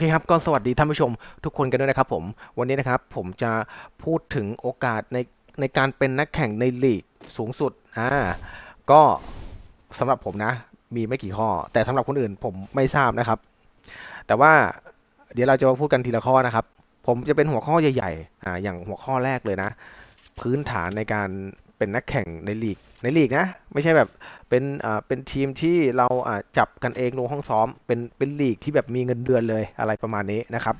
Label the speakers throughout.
Speaker 1: เคครับ ก็สวัสดีท่านผู้ชมทุกคนกันด้วยนะครับผม วันนี้นะครับผมจะพูดถึงโอกาสในในการเป็นนักแข่งในลีกสูงสุด อ่า ก็สำหรับผมนะ มีไม่กี่ข้อ แต่สำหรับคนอื่นผมไม่ทราบนะครับ แต่ว่าเดี๋ยวเราจะมาพูดกันทีละข้อนะครับ ผมจะเป็นหัวข้อใหญ่ๆ อ่า อย่างหัวข้อแรกเลยนะ พื้นฐานในการเป็นนักแข่งในลีก ในลีกนะ ไม่ใช่แบบ เป็นอ่าเป็นทีมที่เราอ่าจับกันเองลงห้องซ้อม เป็นเป็นลีกที่แบบมีเงินเดือนเลยอะไรประมาณนี้นะครับ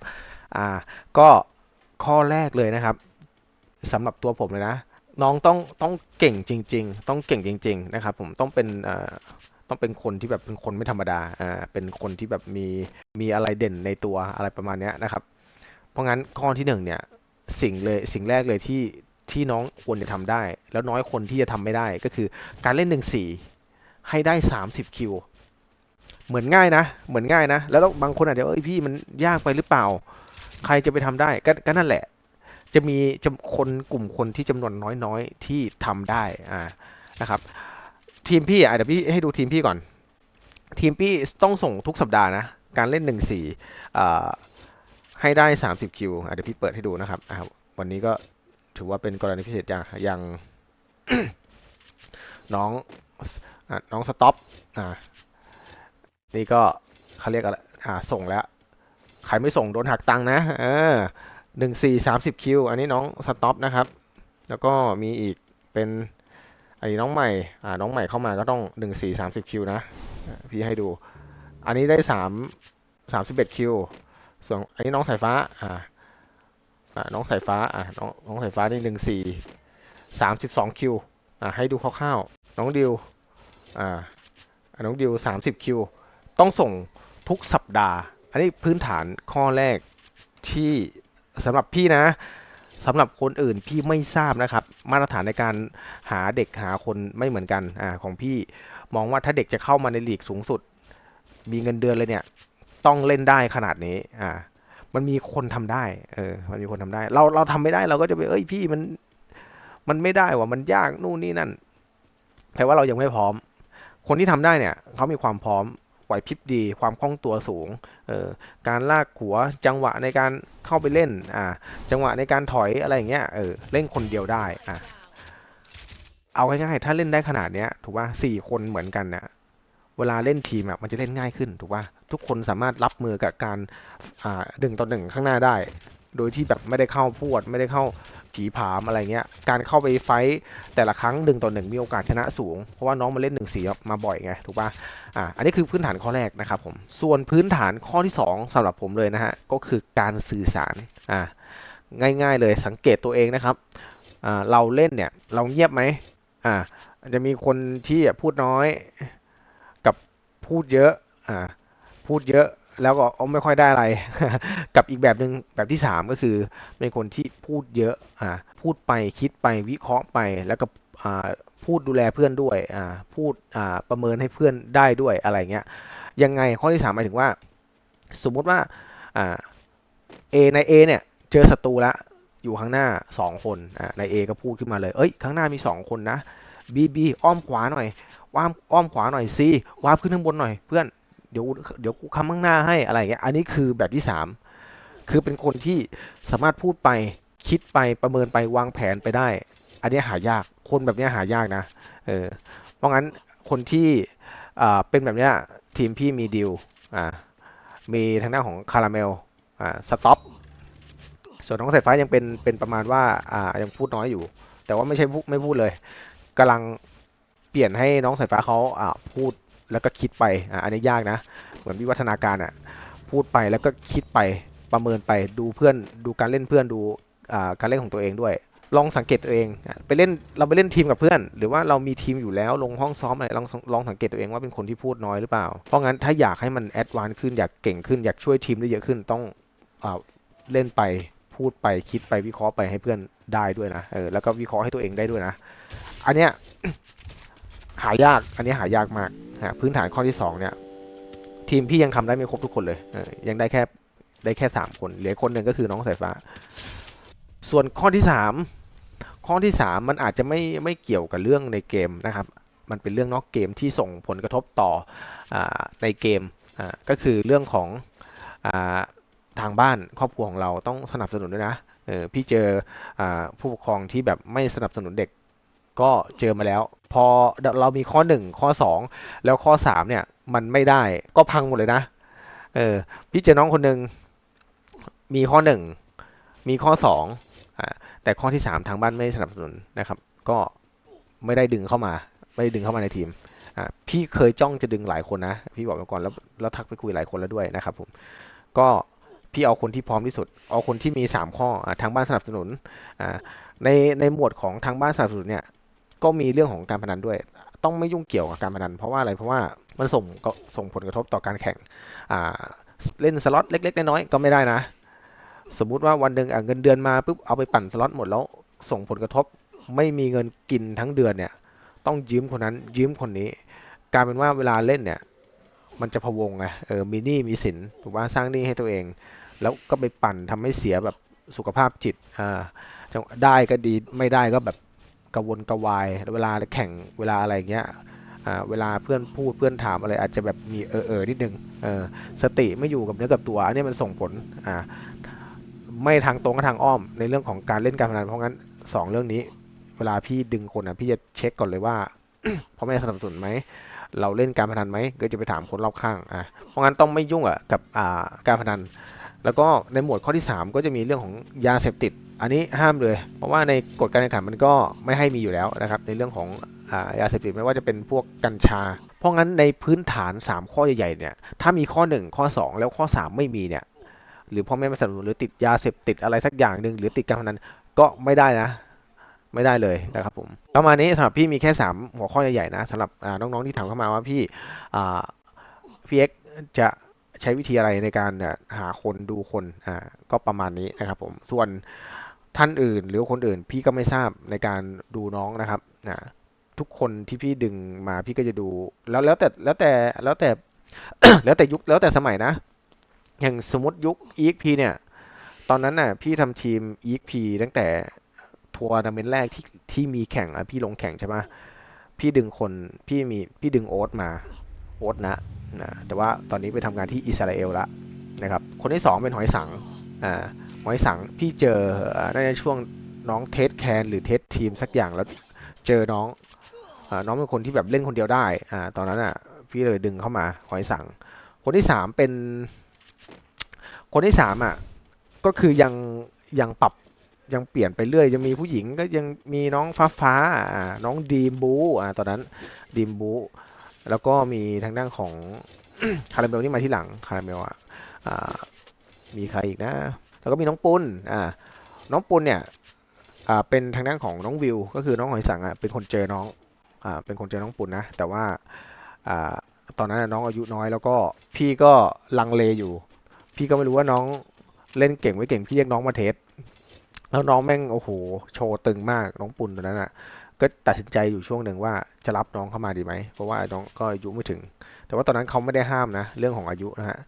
Speaker 1: อ่าก็ข้อแรกเลยนะครับสำหรับตัวผมเลยนะ น้องต้องต้องเก่งจริง ๆ ต้องเก่งจริง ๆ นะครับ ผมต้องเป็นอ่าต้องเป็นคนที่แบบเป็นคนไม่ธรรมดาอ่าเป็นคนที่แบบมีมีอะไรเด่นในตัวอะไรประมาณนี้นะครับ เพราะงั้นข้อที่หนึ่งเนี่ยสิ่งเลยสิ่งแรกเลยที่ที่น้องควรจะทำได้ แล้วน้อยคนที่จะทำไม่ได้ก็คือการเล่นหนึ่งสี่ ให้ได้สามสิบคิว เหมือนง่ายนะ เหมือนง่ายนะ แล้วบางคนอาจจะเอ้ยพี่มันยากไปหรือเปล่า ใครจะไปทำได้ก็ก็นั่นแหละ จะมีจคนกลุ่มคนที่จำนวนน้อยๆ ที่ทำได้อ่านะครับ ทีมพี่อะเดี๋ยวพี่ให้ดูทีมพี่ก่อน ทีมพี่ต้องส่งทุกสัปดาห์นะ การเล่นหนึ่งสี่ให้ได้ 30 คิวอะเดี๋ยวพี่เปิดให้ดูนะครับอะวันนี้ก็ถือว่าเป็นกรณีพิเศษอย่างอย่างน้อง น้องสต็อปอ่านี่ก็เขาเรียกอะไรอ่าส่งแล้วใครไม่ส่งโดนหักตังค์นะเออหนึ่งสี่สามสิบคิวอันนี้น้องสต็อปนะครับ แล้วก็มีอีกเป็นอันนี้น้องใหม่อ่าน้องใหม่เข้ามาก็ต้องหนึ่งสี่สามสิบคิวนะอะพี่ให้ดู อันนี้ได้สามสามสิบเอ็ดคิวส่วนอันนี้น้องสายฟ้าอ่าอ่าน้องสายฟ้าอ่าน้องน้องสายฟ้านี่หนึ่งสี่สามสิบสองคิวอ่าให้ดูคร่าวๆน้องดิว อ่าน้องดิวสามสิบคิว ต้องส่งทุกสัปดาห์ อันนี้พื้นฐานข้อแรกที่สำหรับพี่นะสำหรับคนอื่นพี่ไม่ทราบนะครับ มาตรฐานในการหาเด็กหาคนไม่เหมือนกันอ่าของพี่มองว่าถ้าเด็กจะเข้ามาในลีกสูงสุด มีเงินเดือนเลยเนี่ย ต้องเล่นได้ขนาดนี้อ่ามันมีคนทำได้ เออ มันมีคนทำได้ เราเราทำไม่ได้เราก็จะไปเอ้ยพี่มัน มันไม่ได้ว่ะมันยากนู่นนี่นั่นแปลว่าเรายังไม่พร้อม คนที่ทำได้เนี่ยเขามีความพร้อมไหวพริบดี ความคล่องตัวสูงเออการลากหัวจังหวะในการเข้าไปเล่นอ่าจังหวะในการถอยอะไรอย่างเงี้ยเออเล่นคนเดียวได้อ่าเอาง่ายๆถ้าเล่นได้ขนาดเนี้ยถูกป่ะสี่คนเหมือนกันเนี่ยเวลาเล่นทีมอะมันจะเล่นง่ายขึ้นถูกป่ะทุกคนสามารถรับมือกับการอ่าดึงต่อหนึ่งข้างหน้าได้ โดยที่แบบไม่ได้เข้าพวด ไม่ได้เข้าผีผามอะไรเงี้ย การเข้าไปไฟท์แต่ละครั้งดึงต่อหนึ่งมีโอกาสชนะสูง เพราะว่าน้องมาเล่นหนึ่งสีมาบ่อยไงถูกป่ะอ่าอันนี้คือพื้นฐานข้อแรกนะครับผมส่วนพื้นฐานข้อที่สองสำหรับผมเลยนะฮะก็คือการสื่อสารอ่าง่าย ๆ เลยสังเกตตัวเองนะครับอ่าเราเล่นเนี่ยเราเงียบไหมอ่าจะมีคนที่พูดน้อยกับพูดเยอะอ่าพูดเยอะ แล้วก็เอาไม่ค่อยได้อะไร กับอีกแบบหนึ่งแบบที่สามก็คือ เป็นคนที่พูดเยอะอ่าพูดไปคิดไปวิเคราะห์ไปแล้วก็อ่าพูดดูแลเพื่อนด้วยอ่าพูดอ่าประเมินให้เพื่อนได้ด้วยอะไรเงี้ยยังไงข้อที่สามหมายถึงว่า สมมุติว่าอ่า A ใน A เนี่ยเจอศัตรูละอยู่ข้างหน้าสองคนอ่าใน A ก็พูดขึ้นมาเลยเอ้ยข้างหน้ามีสองคนนะ B B อ้อมขวาหน่อยว้ามอ้อมขวาหน่อยซีวาร์ปขึ้นข้างบนหน่อยเพื่อน เดี๋ยวเดี๋ยวกูคำข้างหน้าให้อะไรเงี้ย อันนี้คือแบบที่สามคือเป็นคนที่สามารถพูดไปคิดไปประเมินไปวางแผนไปได้ อันนี้หายาก คนแบบนี้หายากนะ เออ เพราะงั้นคนที่อ่าเป็นแบบเนี้ยทีมพี่มีดิวอ่า มีทางด้านของคาราเมล อ่า สต็อป ส่วนน้องสายฟ้ายังเป็นเป็นประมาณว่าอ่ายังพูดน้อยอยู่ แต่ว่าไม่ใช่ไม่พูดเลยกำลังเปลี่ยนให้น้องสายฟ้าเขาอ่าพูด แล้วก็คิดไปอ่าอันนี้ยากนะ เหมือนวิวัฒนาการอะพูดไปแล้วก็คิดไปประเมินไปดูเพื่อนดูการเล่นเพื่อนดูการเล่นของตัวเองด้วย ลองสังเกตตัวเองไปเล่นเราไปเล่นทีมกับเพื่อน หรือว่าเรามีทีมอยู่แล้วลงห้องซ้อมอะไรลองลองสังเกตตัวเองว่าเป็นคนที่พูดน้อยหรือเปล่า เพราะงั้นถ้าอยากให้มันแอดวานซ์ขึ้นอยากเก่งขึ้นอยากช่วยทีมได้เยอะขึ้นต้องอ่าเล่นไปพูดไปคิดไปวิเคราะห์ไปให้เพื่อนได้ด้วยนะเออแล้วก็วิเคราะห์ให้ตัวเองได้ด้วยนะ อันเนี้ย หายาก อันนี้หายากมากฮะพื้นฐานข้อที่สองเนี่ย ทีมพี่ยังทำได้ไม่ครบทุกคนเลยเออยังได้แค่ได้แค่สามคน เหลือคนหนึ่งก็คือน้องสายฟ้า ส่วนข้อที่สามข้อที่สามมันอาจจะไม่ไม่เกี่ยวกับเรื่องในเกมนะครับ มันเป็นเรื่องนอกเกมที่ส่งผลกระทบต่ออาในเกมอ่าก็คือเรื่องของอาทางบ้านครอบครัวของเราต้องสนับสนุนด้วยนะเออพี่เจออ่าผู้ปกครองที่แบบไม่สนับสนุนเด็ก ก็เจอมาแล้ว พอเรามีข้อหนึ่งข้อสองแล้วข้อสามเนี่ย มันไม่ได้ก็พังหมดเลยนะ เออพี่เจอน้องคนหนึ่งมีข้อหนึ่งมีข้อสองอ่าแต่ข้อที่สามทางบ้านไม่สนับสนุนนะครับ ก็ไม่ได้ดึงเข้ามา ไม่ได้ดึงเข้ามาในทีมอ่าพี่เคยจ้องจะดึงหลายคนนะ พี่บอกมาก่อนแล้วแล้วทักไปคุยหลายคนแล้วด้วยนะครับผมก็พี่เอาคนที่พร้อมที่สุด เอาคนที่มีสามข้ออทางบ้านสนับสนุนในในหมวดของทางบ้านสนับสนุนเนี่ย ก็มีเรื่องของการพนันด้วย ต้องไม่ยุ่งเกี่ยวกับการพนัน เพราะว่าอะไรเพราะว่ามันส่งก็ส่งผลกระทบต่อการแข่งอ่าเล่นสล็อตเล็ก ๆ น้อยๆก็ไม่ได้นะ สมมุติว่าวันหนึ่งเงินเดือนมาปุ๊บเอาไปปั่นสล็อตหมดแล้วส่งผลกระทบไม่มีเงินกินทั้งเดือนเนี่ย ต้องยืมคนนั้นยืมคนนี้กลายเป็นว่าเวลาเล่นเนี่ย มันจะพะวงไงเออมีหนี้มีสินถูกว่าสร้างหนี้ให้ตัวเอง แล้วก็ไปปั่นทำให้เสียแบบสุขภาพจิตอ่าได้ก็ดีไม่ได้ก็แบบ กระวนกระวายเวลาแข่งเวลาอะไรเงี้ยเวลาเพื่อนพูดเพื่อนถามอะไรอาจจะแบบมีเออเออนิดนึงสติไม่อยู่กับเนื้อกับตัวอันนี้มันส่งผลไม่ทางตรงก็ทางอ้อมในเรื่องของการเล่นการพนันเพราะงั้นสองเรื่องนี้ เวลาพี่ดึงคนอะพี่จะเช็คก่อนเลยว่าพ่อแม่สนับสนุนไหมเราเล่นการพนันไหมก็จะไปถามคนรอบข้างอะเพราะงั้นต้องไม่ยุ่งอะกับการพนัน แล้วก็ในหมวดข้อที่ 3 ก็จะมีเรื่องของยาเสพติด อันนี้ห้ามเลย เพราะว่าในกฎการแข่งขันมันก็ไม่ให้มีอยู่แล้วนะครับ ในเรื่องของอยาเสพติดไม่ว่าจะเป็นพวกกัญชา เพราะงั้นในพื้นฐาน 3 ข้อใหญ่ๆเนี่ยถ้ามีข้อ 1 ข้อ 2 แล้วข้อ 3 ไม่มีเนี่ยหรือพ่อแม่ไม่สนับสนุนหรือติดยาเสพติดอะไรสักอย่างหนึ่งหรือติดการพนันก็ไม่ได้นะ ไม่ได้เลยนะครับผมประมาณนี้สำหรับพี่มีแค่ 3 หัวข้อใหญ่ๆนะสำหรับอ่าน้องๆที่ถามเข้ามาว่าพี่พี่เอ็กจะใช้วิธีอะไรในการหาคนดูคนอ่าก็ประมาณนี้นะครับผมส่วน ท่านอื่น หรือคนอื่นพี่ก็ไม่ทราบในการดูน้องนะครับนะทุกคนที่พี่ดึงมาพี่ก็จะดู แล้วแล้วแต่แล้วแต่แล้วแต่แล้วแต่ยุคแล้วแต่สมัยนะ อย่างสมมติยุค EXP เนี่ย ตอนนั้นน่ะ พี่ทำทีม EXP ตั้งแต่ทัวร์นาเมนต์แรกที่ที่มีแข่งอะพี่ลงแข่งใช่ไหมพี่ดึงคนพี่มีพี่ดึงโอ๊ตมาโอ๊ตนะนะ แต่ว่าตอนนี้ไปทำงานที่อิสราเอลละนะครับ คนที่สองเป็นหอยสังอ่า หอยสังพี่เจอน่าจะช่วงน้องเทสแคนหรือเทสทีมสักอย่างแล้วเจอน้องอน้องเป็นคนที่แบบเล่นคนเดียวได้อ่าตอนนั้นอะพี่เลยดึงเข้ามาหอยสัง คนที่สามเป็น คนที่สามอะก็คือยังยังปรับยังเปลี่ยนไปเรื่อยยังมีผู้หญิงก็ยังมีน้องฟ้าฟ้าน้องดีมบูอ่าตอนนั้นดีมบูแล้วก็มีทางด้านของคาราเมลนี่มาที่หลังคาราเมลอะอ่ามีใครอีกนะ แล้วก็มีน้องปุณอ่าน้องปุณเนี่ยอ่าเป็นทางด้านของน้องวิว ก็คือน้องหอยสังอะเป็นคนเจอน้องอ่าเป็นคนเจอน้องปุณนะแต่ว่าอ่าตอนนั้นน้องอายุน้อยแล้วก็พี่ก็ลังเลอยู่ พี่ก็ไม่รู้ว่าน้องเล่นเก่งไม่เก่งพี่เรียกน้องมาเทสแล้วน้องแม่งโอ้โหโชว์ตึงมากน้องปุณตอนนั้นอะก็ตัดสินใจอยู่ช่วงหนึ่งว่าจะรับน้องเข้ามาดีไหมเพราะว่าน้องก็อายุไม่ถึง แต่ว่าตอนนั้นเขาไม่ได้ห้ามนะ เรื่องของอายุนะฮะ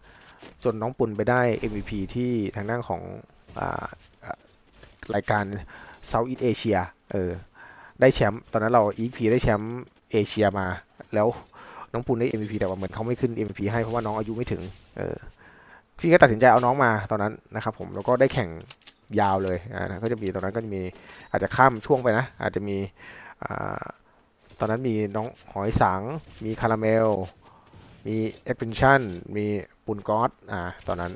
Speaker 1: จนน้องปุณไปได้ MVP ที่ทางด้านของอรายการ Southeast Asia เออได้แชมป์ตอนนั้นเรา EP ได้แชมป์เอเชียมา แล้วน้องปุณได้ MVP แต่ว่าเหมือนเขาไม่ขึ้น MVP ให้เพราะว่าน้องอายุไม่ถึงเออพี่ก็ตัดสินใจเอาน้องมาตอนนั้นนะครับผมแล้วก็ได้แข่งยาวเลยอ่าก็จะมีตอนนั้นก็จะมีอาจจะข้ามช่วงไปนะ อาจจะมีอ่าตอนนั้นมีน้องหอยสัง มีคาราเมล มีเอ็กเพนชั่นมีปุนกอสอ่าตอนนั้น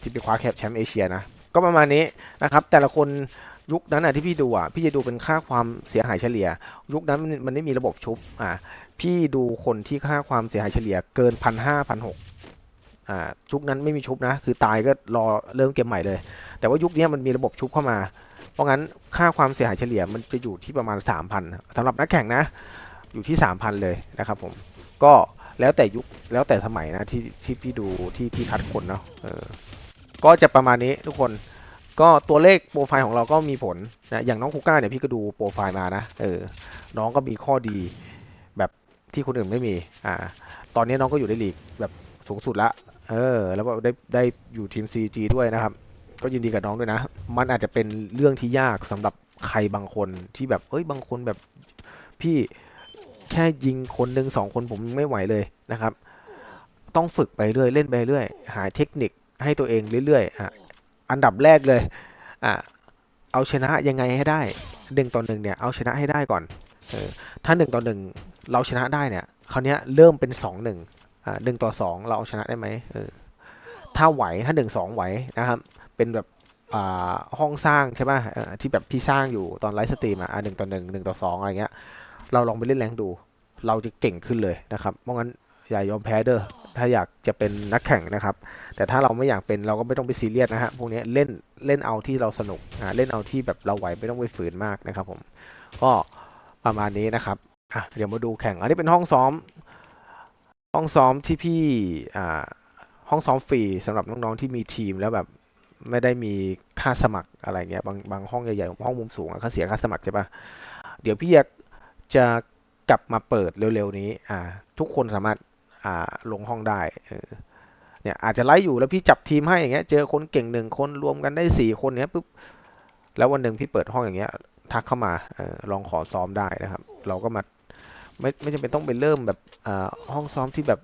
Speaker 1: ที่ไปคว้าแคปแชมป์เอเชียนะ ก็ประมาณนี้นะครับ แต่ละคนยุคนั้นอะที่พี่ดูอะพี่จะดูเป็นค่าความเสียหายเฉลี่ย ยุคนั้นมันไม่มีระบบชุบอ่าพี่ดูคนที่ค่าความเสียหายเฉลี่ยเกินพันห้าพันหกอ่ายุคนั้นไม่มีชุบนะ คือตายก็รอเริ่มเกมใหม่เลย แต่ว่ายุคนี้มันมีระบบชุบเข้ามา เพราะงั้นค่าความเสียหายเฉลี่ยมันจะอยู่ที่ประมาณ 3,000สำหรับนักแข่งนะ อยู่ที่ 3,000 เลยนะครับผม ก็ แล้วแต่ยุคแล้วแต่สมัยนะที่ที่พี่ดูที่พี่คัดคนเนาะเออก็จะประมาณนี้ทุกคนก็ตัวเลขโปรไฟล์ของเราก็มีผลนะอย่างน้องคูก้าเนี่ยพี่ก็ดูโปรไฟล์มานะเออน้องก็มีข้อดีแบบที่คนอื่นไม่มีอ่าตอนนี้น้องก็อยู่ในลีกแบบสูงสุดละเออแล้วก็ได้ได้อยู่ทีม CG ด้วยนะครับ ก็ยินดีกับน้องด้วยนะ มันอาจจะเป็นเรื่องที่ยากสำหรับใครบางคนที่แบบเอ้ยบางคนแบบพี่ แค่ยิงคนหนึ่งสองคนผมไม่ไหวเลยนะครับ ต้องฝึกไปเรื่อยเล่นไปเรื่อย หาเทคนิคให้ตัวเองเรื่อยๆอะอันดับแรกเลยอะเอาชนะยังไงให้ได้หนึ่งต่อหนึ่งเนี่ยเอาชนะให้ได้ก่อนเออถ้าหนึ่งต่อหนึ่งเราชนะได้เนี่ยคราวนี้ยเริ่มเป็นสองหนึ่งอ่าหนึ่งต่อสองเราเอาชนะได้ไหมเออถ้าไหวถ้าหนึ่งสองไหวนะครับ เป็นแบบอ่าห้องสร้างใช่ป่ะที่แบบพี่สร้างอยู่ตอนไลฟ์สตรีมอะหนึ่งต่อหนึ่งหนึ่งต่อสองอะไรเงี้ย เราลองไปเล่นแรงดู เราจะเก่งขึ้นเลยนะครับเพราะงั้นอย่ายอมแพ้เด้อถ้าอยากจะเป็นนักแข่งนะครับ แต่ถ้าเราไม่อยากเป็นเราก็ไม่ต้องไปซีเรียสนะฮะพวกนี้เล่นเล่นเอาที่เราสนุกอ่าเล่นเอาที่แบบเราไหวไม่ต้องไปฝืนมากนะครับผมก็ประมาณนี้นะครับอะเดี๋ยวมาดูแข่งอันนี้เป็นห้องซ้อม ห้องซ้อมที่พี่อ่าห้องซ้อมฟรีสำหรับน้องๆที่มีทีมแล้วแบบไม่ได้มีค่าสมัครอะไรเงี้ยบางบางห้องใหญ่ๆห้องมุมสูงอะเขาเสียค่าสมัครใช่ปะเดี๋ยวพี่จะ จะกลับมาเปิดเร็วๆนี้อ่าทุกคนสามารถอ่าลงห้องได้เนี่ยอาจจะไลฟ์อยู่แล้วพี่จับทีมให้อย่างเงี้ยเจอคนเก่งหนึ่งคนรวมกันได้สี่คนเนี้ยปุ๊บแล้ววันหนึ่งพี่เปิดห้องอย่างเงี้ยทักเข้ามาออลองขอซ้อมได้นะครับ เราก็มาไม่ไม่จำเป็นต้องไปเริ่มแบบอ่าห้องซ้อมที่แบบ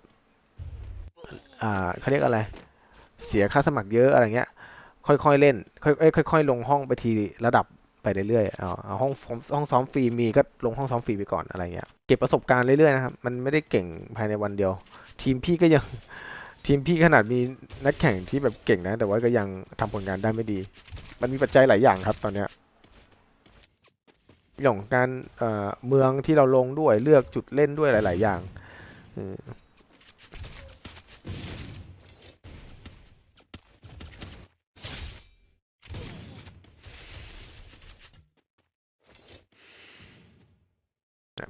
Speaker 1: อ่าเขาเรียกอะไร เสียค่าสมัครเยอะอะไรเงี้ย ค่อยๆเล่น ค่อยเอ้ยค่อยๆลงห้องไปทีระดับ เรื่อยๆเอาเอาห้องซ้อมห้องซ้อมฟรีมีก็ลงห้องซ้อมฟรีไปก่อนอะไรเงี้ยเก็บประสบการณ์เรื่อยๆนะครับมันไม่ได้เก่งภายในวันเดียว ทีมพี่ก็ยังทีมพี่ขนาดมีนักแข่งที่แบบเก่งนะ แต่ว่าก็ยังทำผลงานได้ไม่ดี มันมีปัจจัยหลายอย่างครับตอนเนี้ยเรื่องการเเมืองที่เราลงด้วยเลือกจุดเล่นด้วยหลาย ๆ อย่างอืมอะ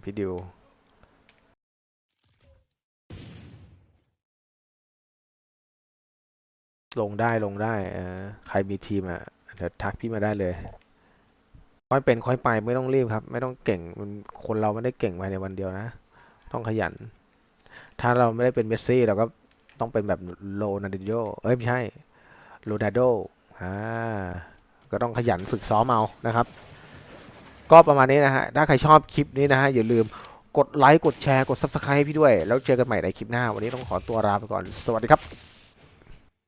Speaker 1: พี่ดิวลงได้ลงได้เออใครมีทีมอะเดี๋ยวทักพี่มาได้เลย ค่อยเป็นค่อยไปไม่ต้องรีบครับ ไม่ต้องเก่งมันคนเราไม่ได้เก่งภายในวันเดียวนะ ต้องขยัน ถ้าเราไม่ได้เป็นเมสซี่เราก็ต้องเป็นแบบโรนัลดิโญเอ้ยไม่ใช่โรนัลโดอ่าก็ต้องขยันฝึกซ้อมเอานะครับ ก็ประมาณนี้นะฮะ ถ้าใครชอบคลิปนี้นะฮะ อย่าลืมกดไลค์ กดแชร์ กด subscribe ให้พี่ด้วย แล้วเจอกันใหม่ในคลิปหน้า วันนี้ต้องขอตัวลาไปก่อน สวัสดีครับ